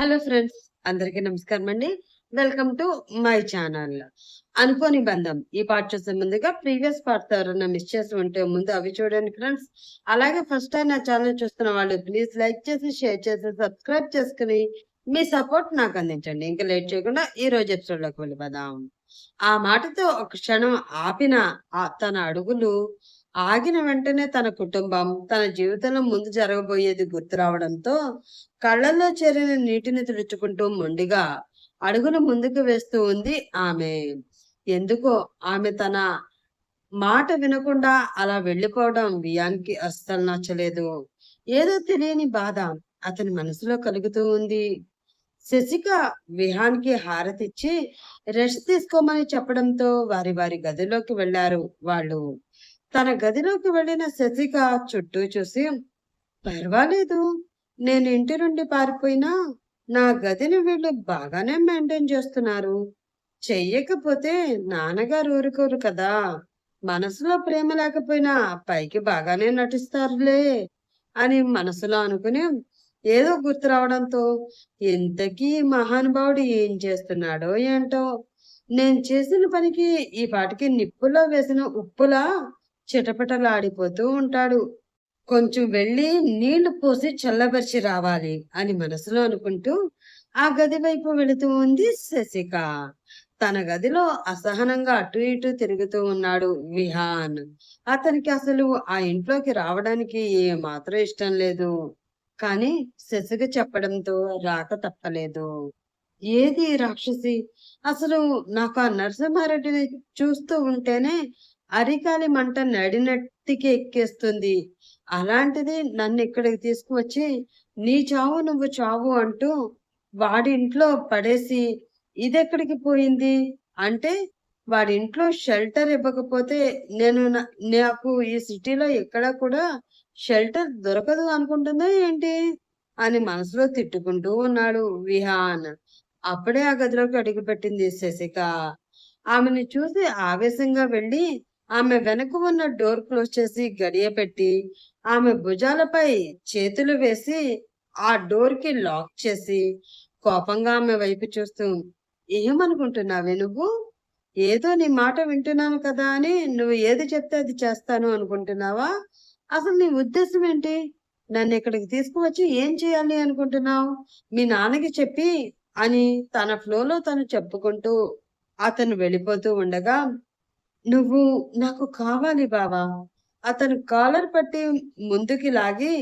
Hello friends అందరికీ నమస్కారం అండి. Welcome to my channel. అనుకోని బంధం. ఈ పార్ట్ చూసే ముందుగా ప్రీవియస్ పార్ట్ ఎవరైనా మిస్ చేసి ఉంటే ముందు అవి చూడండి ఫ్రెండ్స్. అలాగే ఫస్ట్ టైం నా ఛానల్ చూస్తున్న వాళ్ళు ప్లీజ్ లైక్ చేసి షేర్ చేసి సబ్స్క్రైబ్ చేసుకుని మీ సపోర్ట్ నాకు అందించండి. ఇంకా లేట్ చేయకుండా ఈ రోజు ఎపిసోడ్లోకి వెళ్ళిపోదాం. ఆ మాటతో ఒక క్షణం ఆపిన తన అడుగులు ఆగిన వెంటనే తన కుటుంబం తన జీవితంలో ముందు జరగబోయేది గుర్తు రావడంతో కళ్ళల్లో చేరిన నీటిని తుడుచుకుంటూ మొండిగా అడుగును ముందుకు వేస్తూ ఉంది ఆమె. ఎందుకో ఆమె తన మాట వినకుండా అలా వెళ్ళిపోవడం వియాన్కి అస్సలు నచ్చలేదు. ఏదో తెలియని బాధ అతని మనసులో కలుగుతూ ఉంది. శశిక విహాన్కి హారతిచ్చి రెస్ట్ తీసుకోమని చెప్పడంతో వారి వారి గదిలోకి వెళ్ళారు వాళ్ళు. తన గదిలోకి వెళ్ళిన శశిక చుట్టూ చూసి పర్వాలేదు. నేను ఇంటి నుండి పారిపోయినా నా గదిని వీళ్ళు బాగానే మెయింటైన్ చేస్తున్నారు. చెయ్యకపోతే నాన్నగారు ఊరుకోరు కదా. మనసులో ప్రేమ లేకపోయినా పైకి బాగానే నటిస్తారులే అని మనసులో అనుకుని ఏదో గుర్తు రావడంతో ఇంతకీ మహానుభావుడు ఏం చేస్తున్నాడో ఏంటో? నేను చేసిన పనికి ఈ పాటికి నిప్పులో వేసిన ఉప్పులా? చిటపటలాడిపోతూ ఉంటాడు. కొంచెం వెళ్ళి నీళ్ళు పోసి చల్లబరిచి రావాలి అని మనసులో అనుకుంటూ ఆ గది వైపు వెళుతూ ఉంది శశిక. తన గదిలో అసహనంగా అటు ఇటు తిరుగుతూ ఉన్నాడు విహాన్. అతనికి అసలు ఆ ఇంట్లోకి రావడానికి ఏ మాత్రం ఇష్టం లేదు. కానీ శశిక చెప్పడంతో రాక తప్పలేదు. ఏది రాక్షసి? అసలు నాకు ఆ నరసింహారెడ్డిని చూస్తూ ఉంటేనే అరికాలి మంట నడినట్టికి ఎక్కేస్తుంది. అలాంటిది నన్ను ఇక్కడికి తీసుకువచ్చి నీ చావు నువ్వు చావు అంటూ వాడి ఇంట్లో పడేసి ఇదెక్కడికి పోయింది? అంటే వాడి ఇంట్లో షెల్టర్ ఇవ్వకపోతే నేను నా- నాకు ఈ సిటీలో ఎక్కడ కూడా షెల్టర్ దొరకదు అనుకుంటుందా ఏంటి? అని మనసులో తిట్టుకుంటూ ఉన్నాడు విహాన్. అప్పుడే ఆ గదిలోకి అడుగుపెట్టింది శశిక. ఆమెను చూసి ఆవేశంగా వెళ్ళి ఆమె వెనక ఉన్న డోర్ క్లోజ్ చేసి గడియ పెట్టి ఆమె భుజాలపై చేతులు వేసి ఆ డోర్కి లాక్ చేసి కోపంగా ఆమె వైపు చూస్తూ ఏమనుకుంటున్నావే నువ్వు? ఏదో నీ మాట వింటున్నాను కదా అని నువ్వు ఏది చెప్తే అది చేస్తాను అనుకుంటున్నావా? అసలు నీ ఉద్దేశం ఏంటి? నన్ను ఇక్కడికి తీసుకువచ్చి ఏం చేయాలి అనుకుంటున్నావు? మీ నాన్నకి చెప్పి అని తన ఫ్లోలో తను చెప్పుకుంటూ అతను వెళ్ళిపోతూ ఉండగా నువ్వు నాకు కావాలి బావా. అతను కాలర్ పట్టి ముందుకి లాగి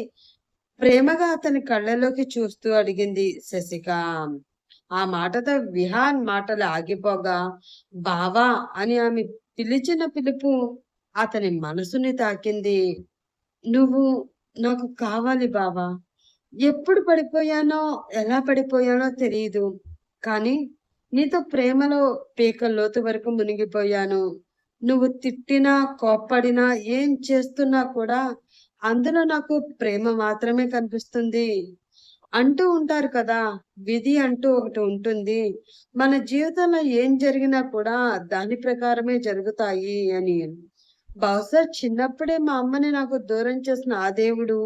ప్రేమగా అతని కళ్ళలోకి చూస్తూ అడిగింది శశిక. ఆ మాటతో విహాన్ మాటలు ఆగిపోగా బావా అని ఆమె పిలిచిన పిలుపు అతని మనసుని తాకింది. నువ్వు నాకు కావాలి బావా. ఎప్పుడు పడిపోయానో ఎలా పడిపోయానో తెలియదు కానీ నీతో ప్రేమలో పీక లోతు వరకు మునిగిపోయాను. నువ్వు తిట్టినా కోప్పడినా ఏం చేస్తున్నా కూడా అందులో నాకు ప్రేమ మాత్రమే కనిపిస్తుంది. అంటూ ఉంటారు కదా విధి అంటూ ఒకటి ఉంటుంది. మన జీవితంలో ఏం జరిగినా కూడా దాని ప్రకారమే జరుగుతాయి అని. బహుశా చిన్నప్పుడే మా అమ్మని నాకు దూరం చేసిన ఆ దేవుడు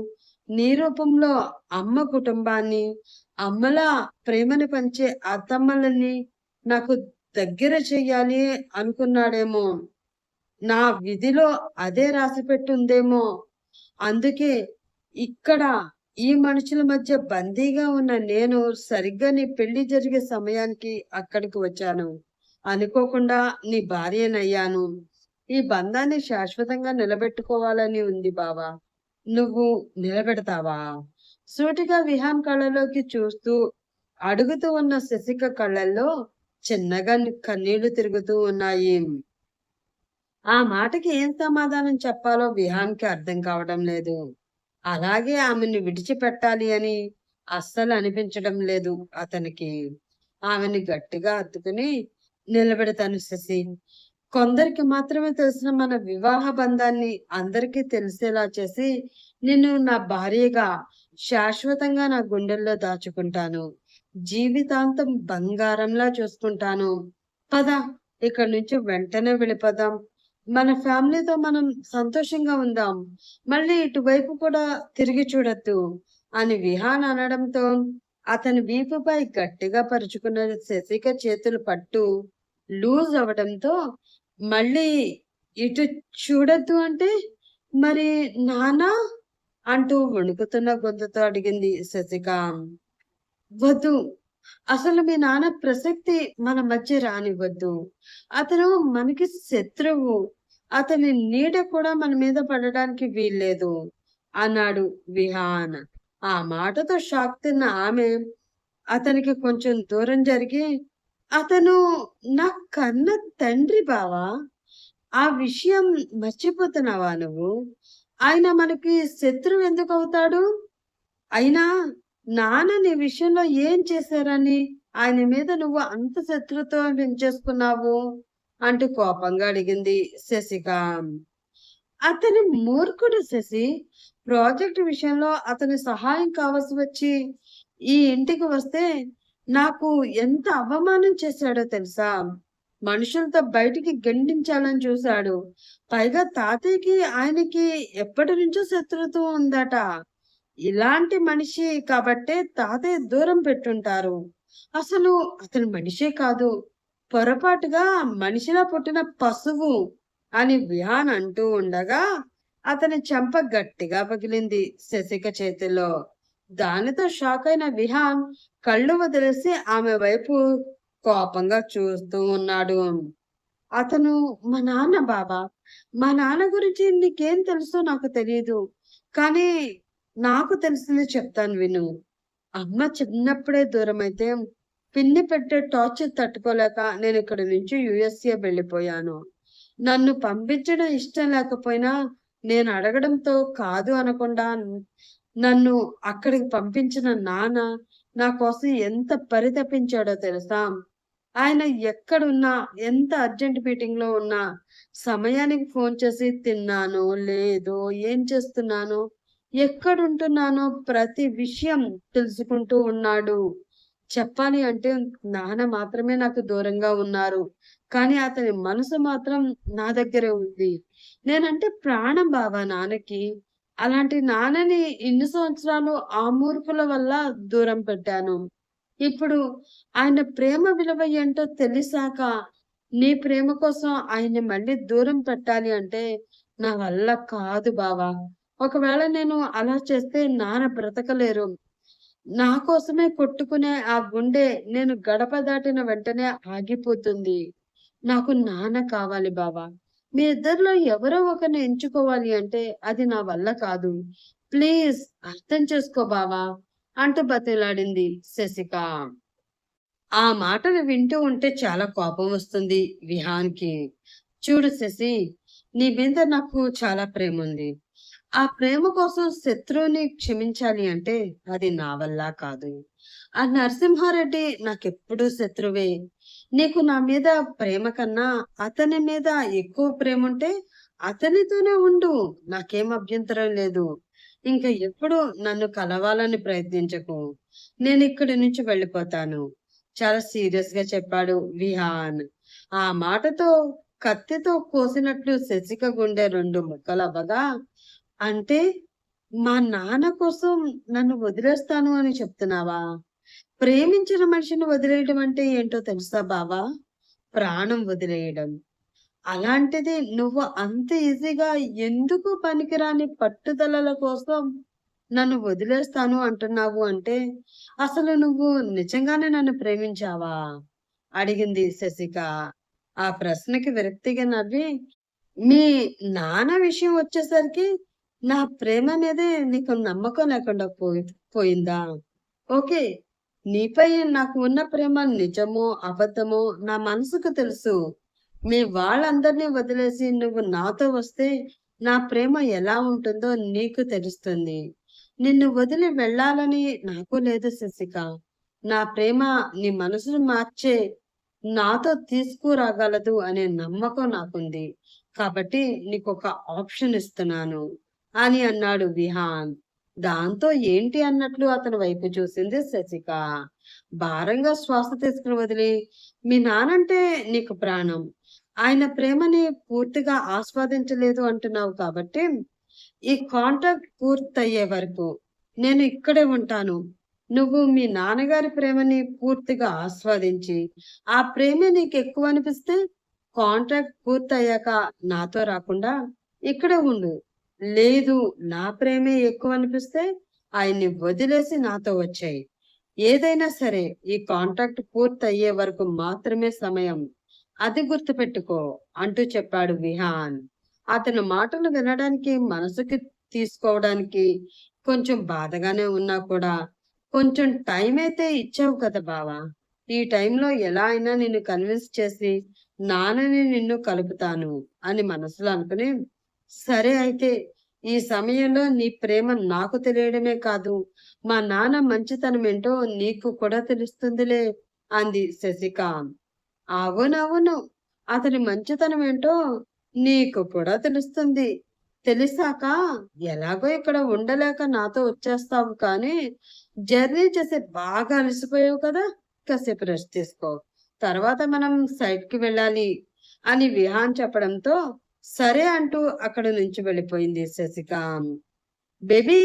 నీ రూపంలో అమ్మ కుటుంబాన్ని అమ్మలా ప్రేమని పంచే అత్తమ్మలని నాకు దగ్గర చెయ్యాలి అనుకున్నాడేమో. నా విధిలో అదే రాసి పెట్టుందేమో. అందుకే ఇక్కడ ఈ మనుషుల మధ్య బందీగా ఉన్న నేను సరిగ్గా నీ పెళ్ళి జరిగే సమయానికి అక్కడికి వచ్చాను. అనుకోకుండా నీ భార్యనయ్యాను. ఈ బంధాన్ని శాశ్వతంగా నిలబెట్టుకోవాలని ఉంది బావా. నువ్వు నిలబెడతావా? సూటిగా విహాన్ కళ్ళలోకి చూస్తూ అడుగుతూ ఉన్న శశిక కళ్ళల్లో చిన్నగా కన్నీళ్ళు తిరుగుతూ ఉన్నాయి. ఆ మాటకి ఏం సమాధానం చెప్పాలో విహాన్కి అర్థం కావడం లేదు. అలాగే ఆమెను విడిచిపెట్టాలి అని అస్సలు అనిపించడం లేదు అతనికి. ఆమెని గట్టిగా అత్తుకుని నిలబెడతాను శశి. కొందరికి మాత్రమే తెలిసిన మన వివాహ బంధాన్ని అందరికీ తెలిసేలా చేసి నిన్ను నా భార్యగా శాశ్వతంగా నా గుండెల్లో దాచుకుంటాను. జీవితాంతం బంగారంలా చూసుకుంటాను. పద ఇక్కడి నుంచి వెంటనే వెళ్ళిపోదాం. మన ఫ్యామిలీతో మనం సంతోషంగా ఉందాం. మళ్ళీ ఇటువైపు కూడా తిరిగి చూడొద్దు అని విహాన్ అనడంతో అతని వీపుపై గట్టిగా పరుచుకున్న శశిక చేతులు పట్టు లూజ్ అవడంతో మళ్ళీ ఇటు చూడొద్దు అంటే మరి నానా అంటూ వణుకుతున్న గొంతుతో అడిగింది శశిక. వద్దు అసలు మీ నాన్న ప్రసక్తి మన మధ్య రానివ్వద్దు. అతను మనకి శత్రువు. అతని నీడ కూడా మన మీద పడడానికి వీల్లేదు. అన్నాడు విహాన్. ఆ మాటతో షాక్ తిన్న ఆమె అతనికి కొంచెం దూరం జరిగి అతను నా కన్న తండ్రి బావా? ఆ విషయం మర్చిపోతున్నావా నువ్వు? ఆయన మనకి శత్రువు ఎందుకు అవుతాడు? అయినా నాన్న నీ విషయంలో ఏం చేశారని? ఆయన మీద నువ్వు అంత శత్రుత్వం పెంచేసుకున్నావు? అంటూ కోపంగా అడిగింది శశిక. అతని మూర్ఖుడు శశి ప్రాజెక్ట్ విషయంలో అతని సహాయం కావాల్సి వచ్చి ఈ ఇంటికి వస్తే నాకు ఎంత అవమానం చేశాడో తెలుసా? మనుషులతో బయటికి గండించాలని చూశాడు. పైగా తాతయ్యకి ఆయనకి ఎప్పటి నుంచో శత్రుత్వం ఉందట. ఇలాంటి మనిషి కాబట్టే తాతయ్య దూరం పెట్టుంటారు. అసలు అతను మనిషే కాదు. పొరపాటుగా మనిషిలా పుట్టిన పశువు అని విహాన్ అంటూ ఉండగా అతని చెంప గట్టిగా పగిలింది శశిక చేతిలో. దానితో షాక్ అయిన విహాన్ కళ్ళు వదిలేసి ఆమె వైపు కోపంగా చూస్తూ ఉన్నాడు. అతను మా నాన్న బాబా మా నాన్న గురించి నీకేం తెలుసో నాకు తెలియదు కానీ నాకు తెలిసింది చెప్తాను విను. అమ్మ చిన్నప్పుడే దూరం అయితే పిన్ని పెట్టే టార్చర్ తట్టుకోలేక నేను ఇక్కడి నుంచి యుఎస్ఏ వెళ్ళిపోయాను. నన్ను పంపించడం ఇష్టం లేకపోయినా నేను అడగడంతో కాదు అనకుండా నన్ను అక్కడికి పంపించిన నాన్న నా కోసం ఎంత పరితపించాడో తెలుసా? ఆయన ఎక్కడున్నా ఎంత అర్జెంట్ మీటింగ్లో ఉన్నా సమయానికి ఫోన్ చేసి తిన్నానో లేదో ఏం చేస్తున్నానో ఎక్కడుంటున్నానో ప్రతి విషయం తెలుసుకుంటూ ఉన్నాడు. చెప్పాలి అంటే నాన్న మాత్రమే నాకు దూరంగా ఉన్నారు. కానీ అతని మనసు మాత్రం నా దగ్గరే ఉంది. నేనంటే ప్రాణం బావా నాన్నకి. అలాంటి నాన్నని ఇన్ని సంవత్సరాలు ఆ మూర్ఖుల వల్ల దూరం పెట్టాను. ఇప్పుడు ఆయన ప్రేమ విలువ ఏంటో తెలిసాక నీ ప్రేమ కోసం ఆయన్ని మళ్ళీ దూరం పెట్టాలి అంటే నా వల్ల కాదు బావా. ఒకవేళ నేను అలా చేస్తే నాన్న బ్రతకలేరు. నా కోసమే కొట్టుకునే ఆ గుండె నేను గడప దాటిన వెంటనే ఆగిపోతుంది. నాకు నాన్న కావాలి బావా. మీ ఇద్దరిలో ఎవరో ఒకరిని ఎంచుకోవాలి అంటే అది నా వల్ల కాదు. ప్లీజ్ అర్థం చేసుకో బావా అంటూ బతిలాడింది శశిక. ఆ మాటలు వింటూ ఉంటే చాలా కోపం వస్తుంది విహాన్కి. చూడు శశి నీ మీద నాకు చాలా ప్రేమ ఉంది ఆ ప్రేమ కోసం శత్రువుని క్షమించాలి అంటే అది నా వల్ల కాదు. ఆ నరసింహారెడ్డి నాకెప్పుడు శత్రువే. నీకు నా మీద ప్రేమ కన్నా అతని మీద ఎక్కువ ప్రేమ ఉంటే అతనితోనే ఉండు. నాకేం అభ్యంతరం లేదు. ఇంకా ఎప్పుడు నన్ను కలవాలని ప్రయత్నించకు. నేను ఇక్కడి నుంచి వెళ్ళిపోతాను. చాలా సీరియస్గా చెప్పాడు విహాన్. ఆ మాటతో కత్తితో కోసినట్లు శశిక గుండె రెండు ముక్కలవ్వగా అంటే మా నాన్న కోసం నన్ను వదిలేస్తాను అని చెప్తున్నావా? ప్రేమించిన మనిషిని వదిలేయడం అంటే ఏంటో తెలుసా బావా? ప్రాణం వదిలేయడం. అలాంటిది నువ్వు అంత ఈజీగా ఎందుకు పనికిరాని పట్టుదలల కోసం నన్ను వదిలేస్తాను అంటున్నావు అంటే అసలు నువ్వు నిజంగానే నన్ను ప్రేమించావా? అడిగింది శశిక. ఆ ప్రశ్నకి విరక్తిగా నవ్వి మీ నాన్న విషయం వచ్చేసరికి నా ప్రేమ మీదే నీకు నమ్మకం లేకుండా పోయి పోయిందా? ఓకే. నీపై నాకు ఉన్న ప్రేమ నిజమో అబద్ధమో నా మనసుకు తెలుసు. మీ వాళ్ళందరినీ వదిలేసి నువ్వు నాతో వస్తే నా ప్రేమ ఎలా ఉంటుందో నీకు తెలుస్తుంది. నిన్ను వదిలి వెళ్ళాలని నాకు లేదు శశిక. నా ప్రేమ నీ మనసును మార్చే నాతో తీసుకురాగలదు అనే నమ్మకం నాకుంది. కాబట్టి నీకు ఒక ఆప్షన్ ఇస్తున్నాను. అని అన్నాడు విహాన్. దాంతో ఏంటి అన్నట్లు అతని వైపు చూసింది శశిక. భారంగా శ్వాస తీసుకుని వదిలి మీ నానంటే నీకు ప్రాణం. ఆయన ప్రేమని పూర్తిగా ఆస్వాదించలేదు అంటున్నావు కాబట్టి ఈ కాంట్రాక్ట్ పూర్తయ్యే వరకు నేను ఇక్కడే ఉంటాను. నువ్వు మీ నాన్నగారి ప్రేమని పూర్తిగా ఆస్వాదించి ఆ ప్రేమ నీకు ఎక్కువ అనిపిస్తే కాంట్రాక్ట్ పూర్తయ్యాక నాతో రాకుండా ఇక్కడే ఉండు. లేదు నా ప్రేమే ఎక్కువ అనిపిస్తే ఆయన్ని వదిలేసి నాతో వచ్చాయి. ఏదైనా సరే ఈ కాంట్రాక్ట్ పూర్తయ్యే వరకు మాత్రమే సమయం. అది గుర్తుపెట్టుకో అంటూ చెప్పాడు విహాన్. అతని మాటలు వినడానికి మనసుకి తీసుకోవడానికి కొంచెం బాధగానే ఉన్నా కూడా కొంచెం టైం అయితే ఇచ్చావు కదా బావా. ఈ టైంలో ఎలా అయినా నిన్ను కన్విన్స్ చేసి నాన్నని నిన్ను కలుపుతాను అని మనసులో అనుకుని సరే అయితే ఈ సమయంలో నీ ప్రేమ నాకు తెలియడమే కాదు మా నాన్న మంచితనం ఏంటో నీకు కూడా తెలుస్తుందిలే అంది శశిక. అవునవును అతని మంచితనం ఏంటో నీకు కూడా తెలుస్తుంది. తెలిసాక ఎలాగో ఇక్కడ ఉండలేక నాతో వచ్చేస్తావు కానీ జర్నీ చేసే బాగా అలసిపోయావు కదా కాసేపు రెస్ట్ తీసుకో. తర్వాత మనం సైట్కి వెళ్ళాలి అని విహాన్ చెప్పడంతో సరే అంటూ అక్కడ నుంచి వెళ్ళిపోయింది శశిక. బేబీ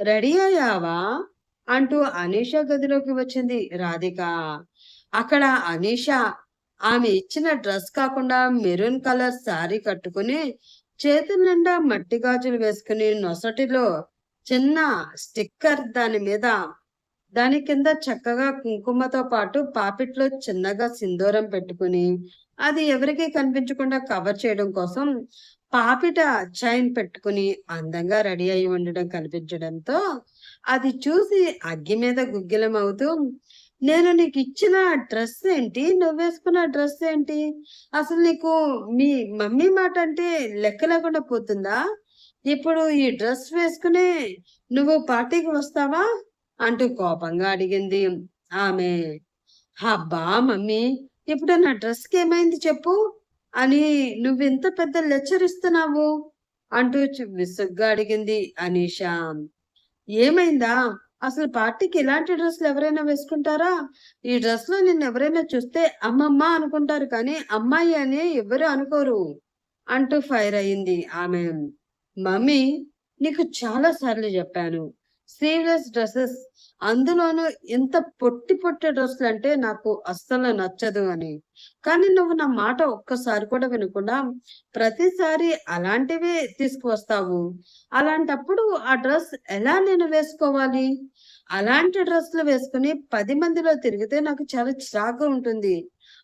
రెడీ అయ్యావా? అంటూ అనీష గదిలోకి వచ్చింది రాధిక. అక్కడ అనీష ఆమె ఇచ్చిన డ్రెస్ కాకుండా మెరూన్ కలర్ శారీ కట్టుకుని చేతుల నిండా మట్టి గాజులు వేసుకుని నొసటిలో చిన్న స్టిక్కర్ దాని మీద దాని కింద చక్కగా కుంకుమతో పాటు పాపిట్లో చిన్నగా సింధూరం పెట్టుకుని అది ఎవరికీ కనిపించకుండా కవర్ చేయడం కోసం పాపిట చైన్ పెట్టుకుని అందంగా రెడీ అయి ఉండడం కనిపించడంతో అది చూసి అగ్గి మీద గుగ్గిలం అవుతూ నేను నీకు ఇచ్చిన డ్రెస్ ఏంటి? నువ్వు వేసుకున్న డ్రెస్ ఏంటి? అసలు నీకు మీ మమ్మీ మాట అంటే లెక్క లేకుండా పోతుందా? ఇప్పుడు ఈ డ్రెస్ వేసుకుని నువ్వు పార్టీకి వస్తావా? అంటూ కోపంగా అడిగింది ఆమె. అబ్బా మమ్మీ ఇప్పుడు నా డ్రెస్కి ఏమైంది చెప్పు? అని నువ్వు ఇంత పెద్ద లెక్చర్ ఇస్తున్నావు అంటూ విసుగ్గా అడిగింది అనీషా. ఏమైందా? అసలు పార్టీకి ఇలాంటి డ్రెస్సులు ఎవరైనా వేసుకుంటారా? ఈ డ్రెస్లో నిన్ను ఎవరైనా చూస్తే అమ్మమ్మ అనుకుంటారు కానీ అమ్మాయి అని ఎవరు అనుకోరు అంటూ ఫైర్ అయింది ఆమె. మమ్మీ నీకు చాలా సార్లు చెప్పాను. Sleeveless dresses. అందులోనూ ఎంత పొట్టి పొట్టి డ్రెస్సులు అంటే నాకు అస్సలు నచ్చదు అని. కానీ నువ్వు నా మాట ఒక్కసారి కూడా వినకుండా ప్రతిసారి అలాంటివే తీసుకువస్తావు. అలాంటప్పుడు ఆ డ్రెస్ ఎలా నేను వేసుకోవాలి? అలాంటి డ్రెస్సులు వేసుకుని పది మందిలో తిరిగితే నాకు చాలా చిరాకు ఉంటుంది.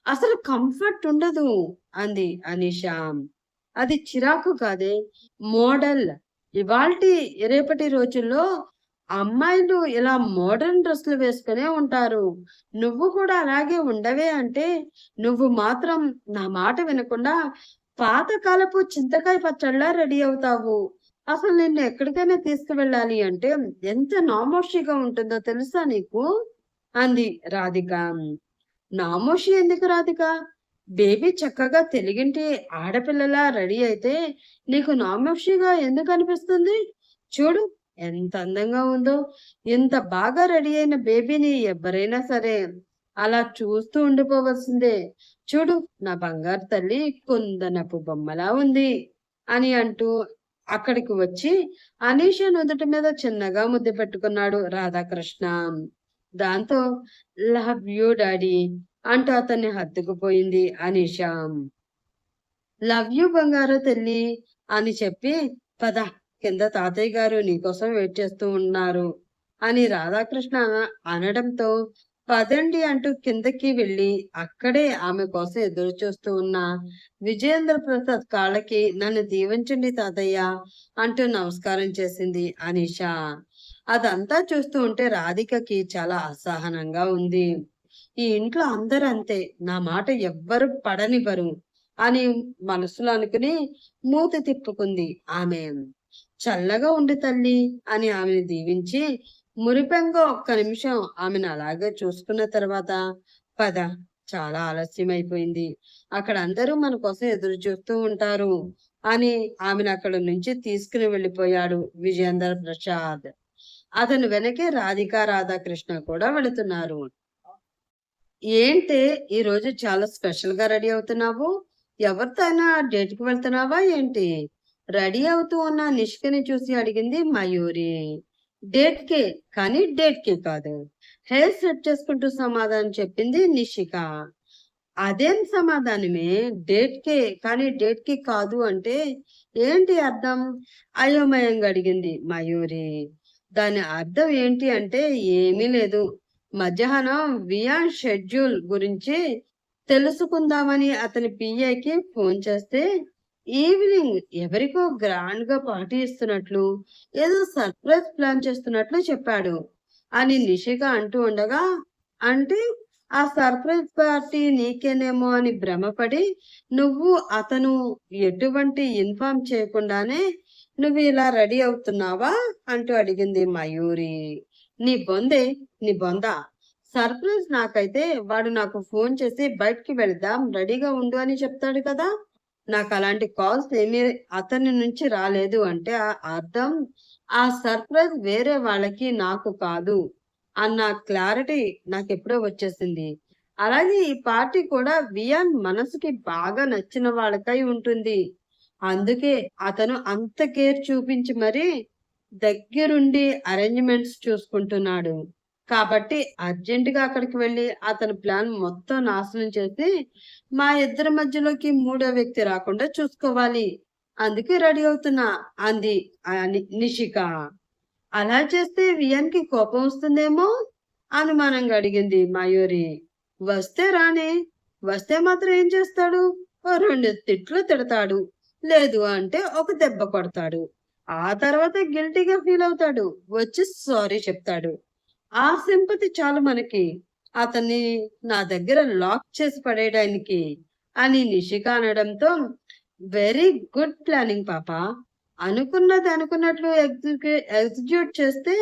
అసలు కంఫర్ట్ ఉండదు అంది అనిషా. అది చిరాకు కాదే మోడల్. ఇవాల్టి రేపటి రోజుల్లో అమ్మాయిలు ఇలా మోడర్న్ డ్రెస్సులు వేసుకునే ఉంటారు. నువ్వు కూడా అలాగే ఉండవే అంటే నువ్వు మాత్రం నా మాట వినకుండా పాతకాలపు చింతకాయ పచ్చళ్ళ రెడీ అవుతావు. అసలు నిన్ను ఎక్కడికైనా తీసుకువెళ్ళాలి అంటే ఎంత నామోషిగా ఉంటుందో తెలుసా నీకు? అంది రాధిక. నామోషి ఎందుకు రాధిక? బేబీ చక్కగా తెలుగింటి ఆడపిల్లలా రెడీ అయితే నీకు నామోషిగా ఎందుకు అనిపిస్తుంది? చూడు ఎంత అందంగా ఉందో ఇంత బాగా రెడీ అయిన బేబీని ఎవరైనా సరే అలా చూస్తూ ఉండిపోవలసిందే. చూడు నా బంగారు తల్లి కుందనపు బొమ్మలా ఉంది అని అంటూ అక్కడికి వచ్చి అనీష నుదుటి మీద చిన్నగా ముద్దు పెట్టుకున్నాడు రాధాకృష్ణ. దాంతో లవ్ యూ డాడీ అంటూ అతన్ని హత్తుకుపోయింది అనీష. లవ్ యూ బంగారు తల్లి అని చెప్పి పద కింద తాతయ్య గారు నీకోసం వెయిట్ చేస్తూ ఉన్నారు అని రాధాకృష్ణ అనడంతో పదండి అంటూ కిందకి వెళ్ళి అక్కడే ఆమె కోసం ఎదురు చూస్తూ ఉన్న విజయేంద్ర ప్రసాద్ కాళ్ళకి నన్ను దీవించండి తాతయ్య అంటూ నమస్కారం చేసింది అనీష. అదంతా చూస్తూ ఉంటే రాధికకి చాలా అసహనంగా ఉంది. ఈ ఇంట్లో అందరూ అంతే నా మాట ఎవ్వరు పడనివ్వరు అని మనసులో అనుకుని మూతి తిప్పుకుంది ఆమె. చల్లగా ఉండి తల్లి అని ఆమెను దీవించి మురిపెంగ ఒక్క నిమిషం ఆమెను అలాగే చూసుకున్న తర్వాత పద చాలా ఆలస్యం అయిపోయింది అక్కడ అందరూ మన కోసం ఎదురు చూస్తూ ఉంటారు అని ఆమెను అక్కడ నుంచి తీసుకుని వెళ్ళిపోయాడు విజయేంద్ర ప్రసాద్. అతను వెనకే రాధికా రాధాకృష్ణ కూడా వెళుతున్నారు. ఏంటి ఈ రోజు చాలా స్పెషల్గా రెడీ అవుతున్నావు? ఎవరితో అయినా డేట్కి వెళ్తున్నావా ఏంటి? రెడీ అవుతూ ఉన్న నిష్కని చూసి అడిగింది మయూరి. డేట్ కే కానీ డేట్కి కాదు. హెయిర్ సెట్ చేసుకుంటూ సమాధానం చెప్పింది నిషిక. అదేం సమాధానమే? డేట్ కే కానీ డేట్కి కాదు అంటే ఏంటి అర్థం? అయోమయంగా అడిగింది మయూరి. దాని అర్థం ఏంటి అంటే ఏమీ లేదు. మధ్యాహ్నం వియాన్ షెడ్యూల్ గురించి తెలుసుకుందామని అతని పిఏకి ఫోన్ చేస్తే ఈవినింగ్ ఎవరికో గ్రాండ్గా పార్టీ ఇస్తున్నట్లు ఏదో సర్ప్రైజ్ ప్లాన్ చేస్తున్నట్లు చెప్పాడు. అని నిషిక అంటూ ఉండగా అంటే ఆ సర్ప్రైజ్ పార్టీ నీకేనేమో అని భ్రమపడి నువ్వు అతను ఎటువంటి ఇన్ఫార్మ్ చేయకుండానే నువ్వు ఇలా రెడీ అవుతున్నావా? అంటూ అడిగింది మయూరి. నీ బొందే నీ బొంద. సర్ప్రైజ్ నాకైతే వాడు నాకు ఫోన్ చేసి బయటికి వెళ్దాం రెడీగా ఉండు అని చెప్తాడు కదా. నాకు అలాంటి కాల్స్ ఏమీ అతని నుంచి రాలేదు అంటే ఆ అర్థం ఆ సర్ప్రైజ్ వేరే వాళ్ళకి నాకు కాదు అన్న క్లారిటీ నాకు ఎప్పుడో వచ్చేసింది. అలాగే ఈ పార్టీ కూడా వియాన్ మనసుకి బాగా నచ్చిన వాళ్ళకై ఉంటుంది. అందుకే అతను అంత కేర్ చూపించి మరీ దగ్గరుండి అరేంజ్మెంట్స్ చూసుకుంటున్నాడు. కాబట్టి అర్జెంట్గా అక్కడికి వెళ్ళి అతని ప్లాన్ మొత్తం నాశనం చేసి మా ఇద్దరి మధ్యలోకి మూడో వ్యక్తి రాకుండా చూసుకోవాలి. అందుకే రెడీ అవుతున్నా అంది ఆ ని- నిషిక. అలా చేస్తే వియాన్కి కోపం వస్తుందేమో? అనుమానంగా అడిగింది మయూరి. వస్తే రానే వస్తే మాత్రం ఏం చేస్తాడు? రెండు తిట్లు తిడతాడు. లేదు అంటే ఒక దెబ్బ కొడతాడు. ఆ తర్వాత గిల్టీగా ఫీల్ అవుతాడు. వచ్చి సారీ చెప్తాడు. ఆ సింపతి చాలు మనకి. అతన్ని నా దగ్గర లాక్ చేసి పడేయడానికి అని నిషిక అనడంతో వెరీ గుడ్ ప్లానింగ్ పాప. అనుకున్నది అనుకున్నట్లు ఎగ్జిక్యూట్ చేస్తే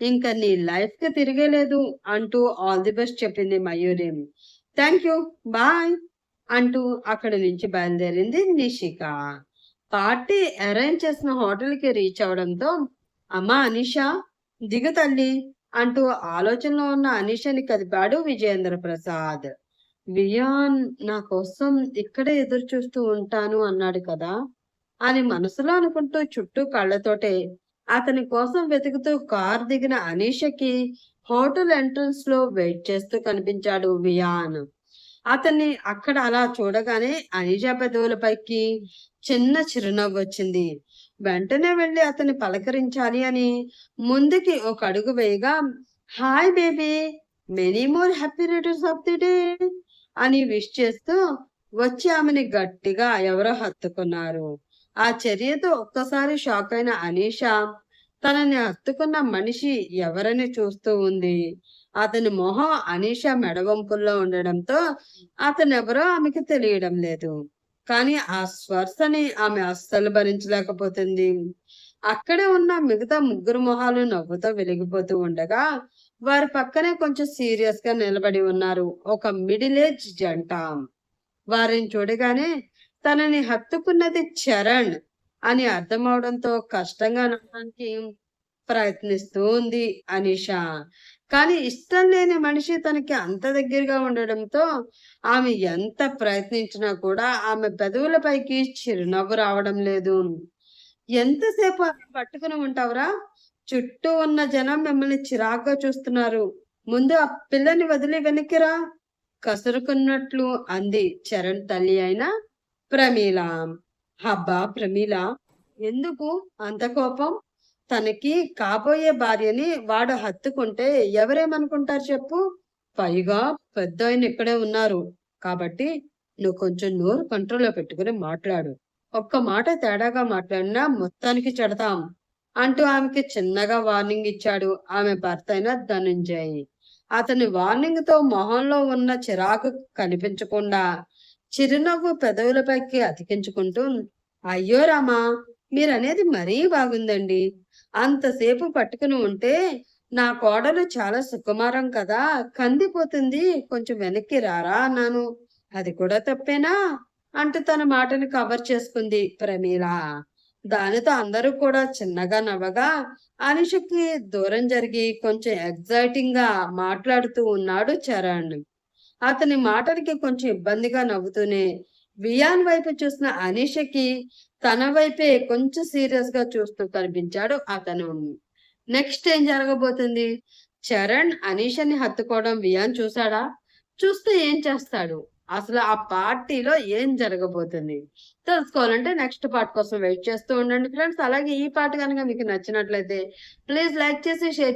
ఇంకా నీ లైఫ్కి తిరిగేలేదు అంటూ ఆల్ ది బెస్ట్ చెప్పింది మయూరి థ్యాంక్ యూ. బాయ్ అంటూ అక్కడి నుంచి బయలుదేరింది నిషిక. పార్టీ అరేంజ్ చేసిన హోటల్కి రీచ్ అవడంతో అమ్మా అనిషా దిగు తల్లి. అంటూ ఆలోచనలో ఉన్న అనిషని కదిపాడు విజయేంద్ర ప్రసాద్. వియాన్ నా కోసం ఇక్కడే ఎదురు చూస్తూ ఉంటాను అన్నాడు కదా? అని మనసులో అనుకుంటూ చుట్టూ కళ్ళతోటే అతని కోసం వెతుకుతూ కార్ దిగిన అనీషకి హోటల్ ఎంట్రన్స్లో వెయిట్ చేస్తూ కనిపించాడు వియాన్. అతన్ని అక్కడ అలా చూడగానే అనీషా పెదవులపైకి చిన్న చిరునవ్వు వచ్చింది. వెంటనే వెళ్ళి అతన్ని పలకరించాలి అని ముందుకి ఒక అడుగు వేయగా hi baby many more happy returns of the day అని విష్ చేస్తూ వచ్చి ఆమెని గట్టిగా ఎవరో హత్తుకున్నారు. ఆ చర్యతో ఒక్కసారి షాక్ అయిన అనీష తనని హత్తుకున్న మనిషి ఎవరని చూస్తూ ఉంది? అతని మొహం అనీషా మెడవంపుల్లో ఉండడంతో అతనెవరో ఆమెకి తెలియడం లేదు. కానీ ఆ స్పర్శని ఆమె అస్సలు భరించలేకపోతుంది. అక్కడే ఉన్న మిగతా ముగ్గురు మొహాలు నవ్వుతో వెలిగిపోతూ ఉండగా వారి పక్కనే కొంచెం సీరియస్గా నిలబడి ఉన్నారు ఒక మిడిల్ ఏజ్ జంట. వారిని చూడగానే తనని హత్తుకున్నది చరణ్ అని అర్థమవడంతో కష్టంగా నవ్వడానికి ప్రయత్నిస్తూ ఉంది అనిషా. కానీ ఇష్టం లేని మనిషి తనకి అంత దగ్గరగా ఉండడంతో ఆమె ఎంత ప్రయత్నించినా కూడా ఆమె పెదవులపైకి చిరునవ్వు రావడం లేదు. ఎంతసేపు అలా పట్టుకుని ఉంటావురా? చుట్టూ ఉన్న జనం మిమ్మల్ని చిరాగ్గా చూస్తున్నారు. ముందు ఆ పిల్లని వదిలి వెనక్కిరా. కసురుకున్నట్లు అంది చరణ్ తల్లి అయిన ప్రమీల. హబ్బా ప్రమీల ఎందుకు అంత కోపం? తనకి కాబోయే భార్యని వాడు హత్తుకుంటే ఎవరేమనుకుంటారు చెప్పు? పైగా పెద్ద ఆయన ఇక్కడే ఉన్నారు. కాబట్టి నువ్వు కొంచెం నోరు కంట్రోల్లో పెట్టుకుని మాట్లాడు. ఒక్క మాట తేడాగా మాట్లాడినా మొత్తానికి చెడతాం. అంటూ ఆమెకి చిన్నగా వార్నింగ్ ఇచ్చాడు ఆమె భర్త అయిన ధనుంజయ్. అతని వార్నింగ్తో మొహంలో ఉన్న చిరాకు కనిపించకుండా చిరునవ్వు పెదవులపైకి అతికించుకుంటూ అయ్యో రామా మీరనేది మరీ బాగుందండి. అంతసేపు పట్టుకుని ఉంటే నా కోడలు చాలా సుకుమారం కదా కందిపోతుంది కొంచెం వెనక్కి రారా అన్నాను. అది కూడా తప్పేనా? అంటూ తన మాటను కవర్ చేసుకుంది ప్రమీల. దానితో అందరూ కూడా చిన్నగా నవ్వగా అనుషకి దూరం జరిగి కొంచెం ఎగ్జైటింగ్గా మాట్లాడుతూ ఉన్నాడు చరణ్. అతని మాటలకి కొంచెం ఇబ్బందిగా నవ్వుతూనే వియాన్ వైపు చూసిన అనీషకి తన వైపే కొంచెం సీరియస్గా చూస్తూ కనిపించాడు అతను. నెక్స్ట్ ఏం జరగబోతుంది? చరణ్ అనీషని హత్తుకోవడం వియాన్ చూసాడా చూస్తే ఏం చేస్తాడు? అసలు ఆ పార్టీలో ఏం జరగబోతుంది? తెలుసుకోవాలంటే నెక్స్ట్ పార్ట్ కోసం వెయిట్ చేస్తూ ఉండండి ఫ్రెండ్స్ అలాగే ఈ పార్ట్ కనుక మీకు నచ్చినట్లయితే ప్లీజ్ లైక్ చేసి షేర్